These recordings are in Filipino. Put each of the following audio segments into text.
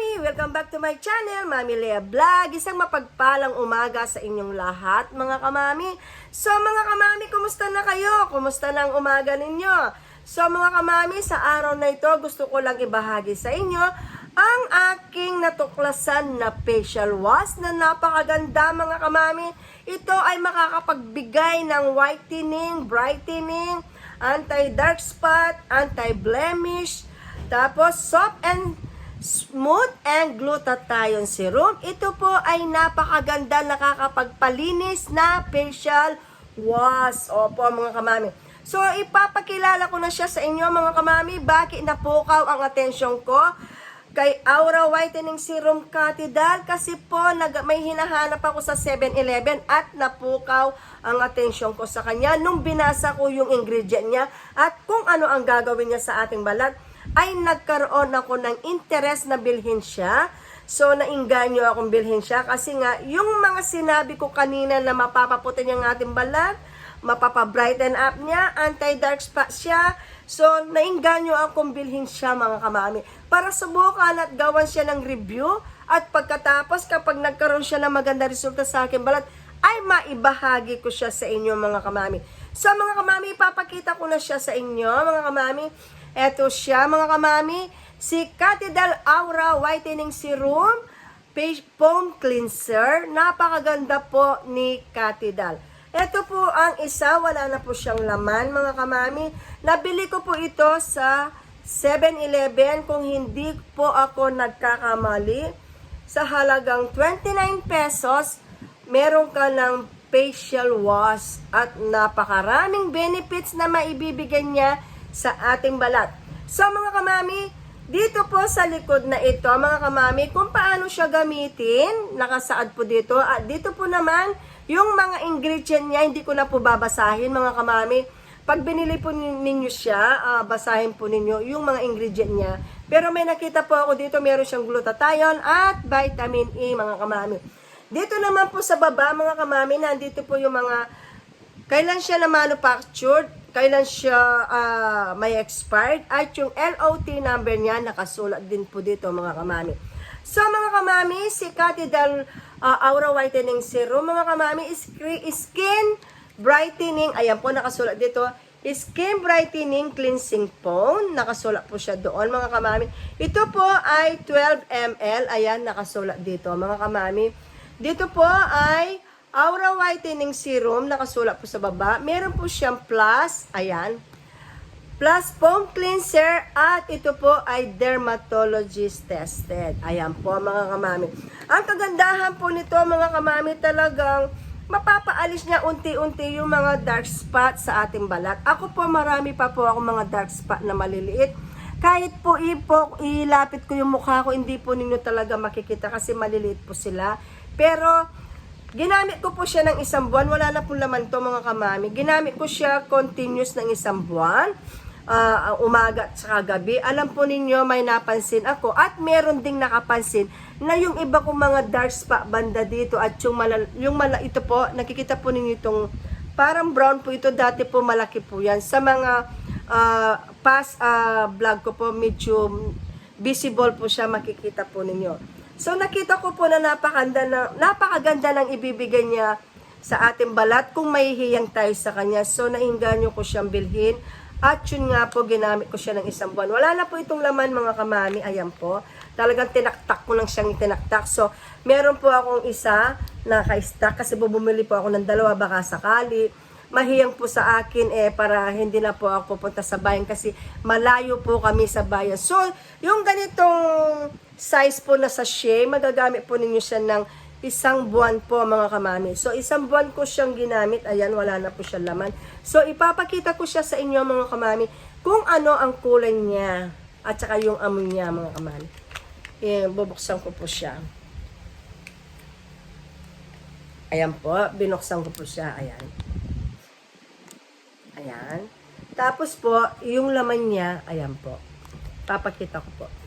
kamami! Welcome back to my channel, Mami Lea Vlog. Isang mapagpalang umaga sa inyong lahat, mga kamami. So, mga kamami, kumusta na kayo? Kumusta na ang umaga ninyo? So, mga kamami, sa araw na ito, gusto ko lang ibahagi sa inyo ang aking natuklasan na facial wash na napakaganda, mga kamami. Ito ay makakapagbigay ng whitening, brightening, anti-dark spot, anti-blemish, tapos soft and smooth and glutathione serum. Ito po ay napakaganda nakakapagpalinis na facial wash. Opo mga kamami. So ipapakilala ko na siya sa inyo mga kamami. Bakit napukaw ang atensyon ko? Kay Aura Whitening Serum Catedral kasi po nag, may hinahanap ako sa 7-Eleven at napukaw ang atensyon ko sa kanya nung binasa ko yung ingredient niya at kung ano ang gagawin niya sa ating balat ay nagkaroon ako ng interest na bilhin siya. So, nainganyo akong bilhin siya kasi nga, yung mga sinabi ko kanina na mapapaputin yung ating balat, mapapabrighten up niya, anti-dark spot siya. So, nainganyo akong bilhin siya mga kamami. Para subukan at gawan siya ng review at pagkatapos kapag nagkaroon siya ng maganda resulta sa aking balat, ay maibahagi ko siya sa inyo mga kamami. So mga kamami, ipapakita ko na siya sa inyo mga kamami. Eto siya mga kamami, si Catedral Aura Whitening Serum Face Foam Cleanser. Napakaganda po ni Catedral. Ito po ang isa, wala na po siyang laman mga kamami. Nabili ko po ito sa 7-Eleven kung hindi po ako nagkakamali. Sa halagang 29 pesos, meron ka ng facial wash at napakaraming benefits na maibibigay niya sa ating balat. So mga kamami, dito po sa likod na ito, mga kamami, kung paano siya gamitin, nakasaad po dito. At dito po naman, yung mga ingredient niya, hindi ko na po babasahin, mga kamami. Pag binili po ninyo siya, ah, basahin po ninyo yung mga ingredient niya. Pero may nakita po ako dito, meron siyang glutathione at vitamin E, mga kamami. Dito naman po sa baba, mga kamami, nandito po yung mga kailan siya na manufactured, kailan siya ah, may expired, at yung LOT number niya nakasulat din po dito mga kamami. So mga kamami, si Catedral ah, Aura Whitening Serum, mga kamami, skin brightening, ayan po nakasulat dito, skin brightening cleansing foam, nakasulat po siya doon mga kamami. Ito po ay 12 ml, ayan nakasulat dito mga kamami. Dito po ay Aura Whitening Serum, nakasulat po sa baba. Meron po siyang plus, ayan. Plus foam cleanser at ito po ay dermatologist tested. Ayan po mga kamami. Ang kagandahan po nito mga kamami talagang mapapaalis niya unti-unti yung mga dark spot sa ating balat. Ako po marami pa po ako mga dark spot na maliliit. Kahit po ipo, ilapit ko yung mukha ko, hindi po ninyo talaga makikita kasi maliliit po sila. Pero Ginamit ko po siya ng isang buwan. Wala na po laman to mga kamami. Ginamit ko siya continuous ng isang buwan. ah, umaga at saka gabi. Alam po ninyo, may napansin ako. At meron ding nakapansin na yung iba kong mga dark spot banda dito at yung, mala, yung mala, ito po, nakikita po ninyo itong parang brown po ito. Dati po malaki po yan. Sa mga ah, past ah, vlog ko po, medyo visible po siya makikita po ninyo. So nakita ko po na napakaganda, na, napakaganda ng ibibigay niya sa ating balat kung may hiyang tayo sa kanya. So nainganyo ko siyang bilhin. At yun nga po, ginamit ko siya ng isang buwan. Wala na po itong laman mga kamami. Ayan po. Talagang tinaktak ko lang siyang tinaktak. So, meron po akong isa na ka-stack kasi bumili po ako ng dalawa baka sakali mahiyang po sa akin eh para hindi na po ako pupunta sa bayan kasi malayo po kami sa bayan. So, yung ganitong size po na sachet, magagamit po ninyo siya ng isang buwan po mga kamami. So, isang buwan ko siyang ginamit. Ayan, wala na po siya laman. So, ipapakita ko siya sa inyo mga kamami kung ano ang kulay niya at saka yung amoy niya mga kamami. Eh, bubuksan ko po siya. Ayan po, binuksan ko po siya. Ayan. Ayan. Tapos po, yung laman niya, ayan po. Papakita ko po.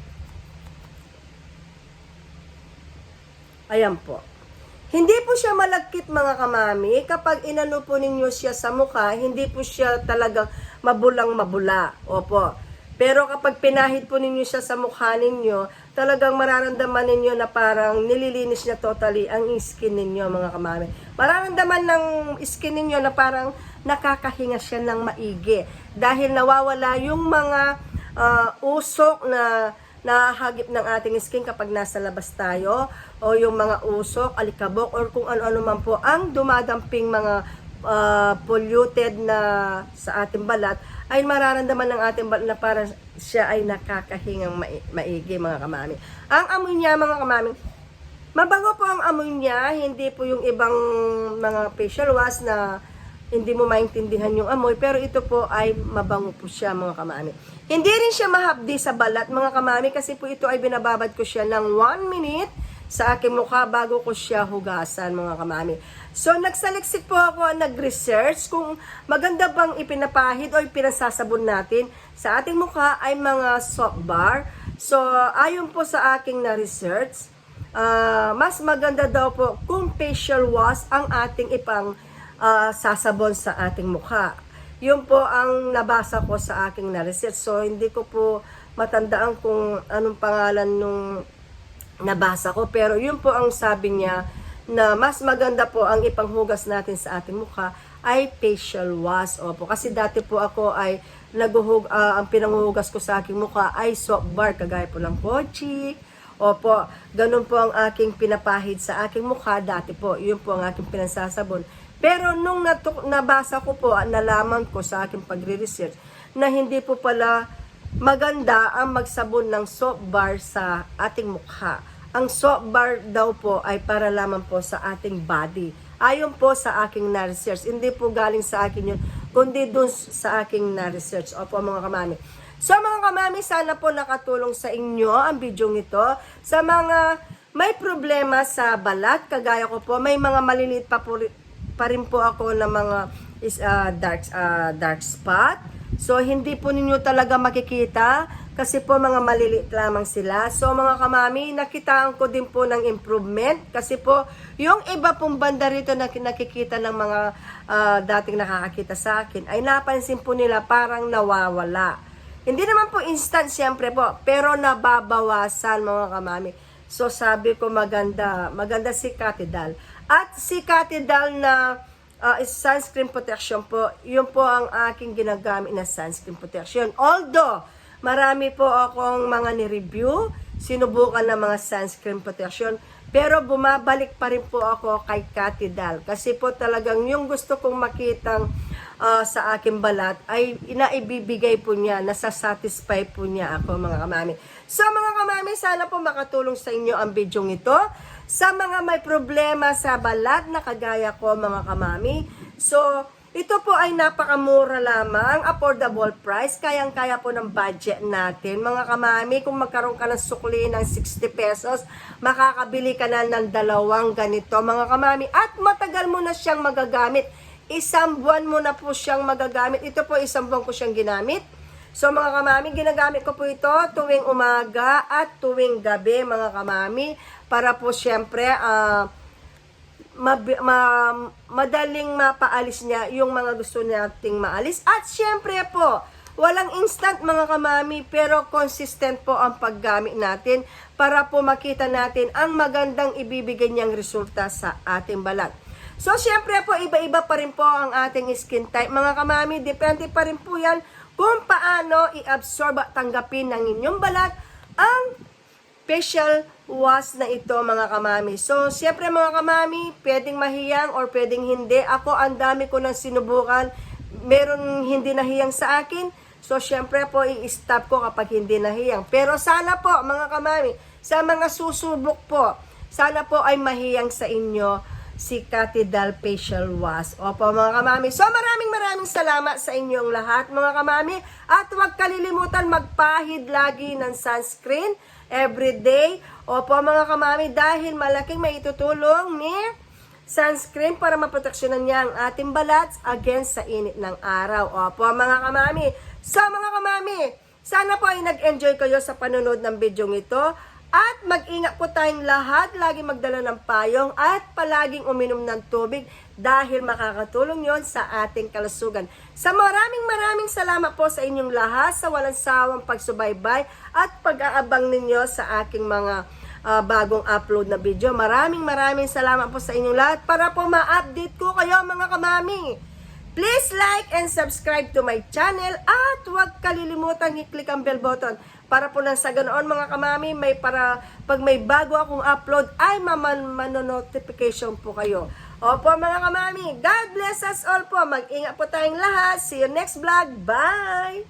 Ayan po. Hindi po siya malagkit mga kamami. Kapag inano po ninyo siya sa mukha, hindi po siya talagang mabulang mabula. Opo. Pero kapag pinahid po ninyo siya sa mukha ninyo, talagang mararamdaman ninyo na parang nililinis niya totally ang skin ninyo mga kamami. Mararamdaman ng skin ninyo na parang nakakahinga siya ng maigi. Dahil nawawala yung mga ah, usok na nahagip ng ating skin kapag nasa labas tayo o yung mga usok, alikabok or kung ano-ano man po ang dumadamping mga ah, polluted na sa ating balat ay mararamdaman ng ating balat na parang siya ay nakakahingang mai- maigi mga kamami. Ang amoy niya mga kamami, mabango po ang amoy niya, hindi po yung ibang mga facial wash na hindi mo maintindihan yung amoy, pero ito po ay mabango po siya mga kamami. Hindi rin siya mahapdi sa balat mga kamami kasi po ito ay binababad ko siya ng 1 minute sa aking mukha bago ko siya hugasan mga kamami. So nagsaliksik po ako, nag-research kung maganda bang ipinapahid o ipinasasabon natin sa ating mukha ay mga soap bar. So ayon po sa aking na-research, ah, mas maganda daw po kung facial wash ang ating ipang ah, sasabon sa ating mukha. Yun po ang nabasa ko sa aking na-research. So hindi ko po matandaan kung anong pangalan nung nabasa ko. Pero yun po ang sabi niya na mas maganda po ang ipanghugas natin sa ating mukha ay facial wash. Opo, kasi dati po ako ay naguhug, ah, ang pinanghuhugas ko sa aking mukha ay soap bar, kagaya po ng pochi. Opo, ganun po ang aking pinapahid sa aking mukha dati po. Yun po ang aking pinansasabon. Pero nung natu- nabasa ko po, nalaman ko sa aking pagre-research na hindi po pala maganda ang magsabon ng soap bar sa ating mukha. Ang soap bar daw po ay para lamang po sa ating body. Ayon po sa aking na-research. Hindi po galing sa akin yun, kundi dun sa aking na-research. Opo mga kamami. So mga kamami, sana po nakatulong sa inyo ang video ito. Sa mga may problema sa balat, kagaya ko po, may mga maliliit pa, po, pa rin po ako na mga is, ah, dark, ah, dark spot. So, hindi po ninyo talaga makikita kasi po mga maliliit lamang sila. So, mga kamami, nakitaan ko din po ng improvement kasi po yung iba pong banda rito na nakikita ng mga ah, dating nakakakita sa akin ay napansin po nila parang nawawala. Hindi naman po instant siyempre po, pero nababawasan mga kamami. So sabi ko maganda, maganda si Catedral. At si Catedral na uh, sunscreen protection po, yun po ang aking ginagamit na sunscreen protection. Although, marami po akong mga ni-review, sinubukan ng mga sunscreen protection, pero bumabalik pa rin po ako kay Catedral. Kasi po talagang yung gusto kong makitang ah, sa aking balat ay inaibibigay po niya, nasasatisfy po niya ako mga kamami. So mga kamami, sana po makatulong sa inyo ang video ito. Sa mga may problema sa balat na kagaya ko mga kamami. So, ito po ay napakamura lamang, affordable price, kayang-kaya po ng budget natin. Mga kamami, kung magkaroon ka ng sukli ng 60 pesos, makakabili ka na ng dalawang ganito, mga kamami. At matagal mo na siyang magagamit. Isang buwan mo na po siyang magagamit. Ito po isang buwan ko siyang ginamit. So mga kamami, ginagamit ko po ito tuwing umaga at tuwing gabi, mga kamami, para po syempre, ah, mabi- ma- madaling mapaalis niya yung mga gusto nating maalis. At syempre po, walang instant mga kamami, pero consistent po ang paggamit natin para po makita natin ang magandang ibibigay niyang resulta sa ating balat. So, syempre po, iba-iba pa rin po ang ating skin type. Mga kamami, depende pa rin po yan kung paano i-absorb at tanggapin ng inyong balat ang facial wash na ito mga kamami. So, siyempre mga kamami, pwedeng mahiyang or pwedeng hindi. Ako, ang dami ko nang sinubukan. Meron hindi nahiyang sa akin. So, siyempre po, i-stop ko kapag hindi nahiyang. Pero sana po, mga kamami, sa mga susubok po, sana po ay mahiyang sa inyo si Catedral Facial Wash. Opo mga kamami. So maraming maraming salamat sa inyong lahat mga kamami. At huwag kalilimutan magpahid lagi ng sunscreen every day. Opo mga kamami dahil malaking maitutulong ni sunscreen para maproteksyonan niya ang ating balat against sa init ng araw. Opo mga kamami. So mga kamami, sana po ay nag-enjoy kayo sa panonood ng video ito. At mag-ingat po tayong lahat, lagi magdala ng payong at palaging uminom ng tubig dahil makakatulong yon sa ating kalusugan. Sa maraming maraming salamat po sa inyong lahat sa walang sawang pagsubaybay at pag-aabang ninyo sa aking mga ah, bagong upload na video. Maraming maraming salamat po sa inyong lahat para po ma-update ko kayo mga kamami. Please like and subscribe to my channel at huwag kalilimutan i-click ang bell button para po nang sa ganoon mga kamami, may para pag may bago akong upload ay maman manonotification po kayo. Opo mga kamami, God bless us all po. Mag-ingat po tayong lahat. See you next vlog. Bye!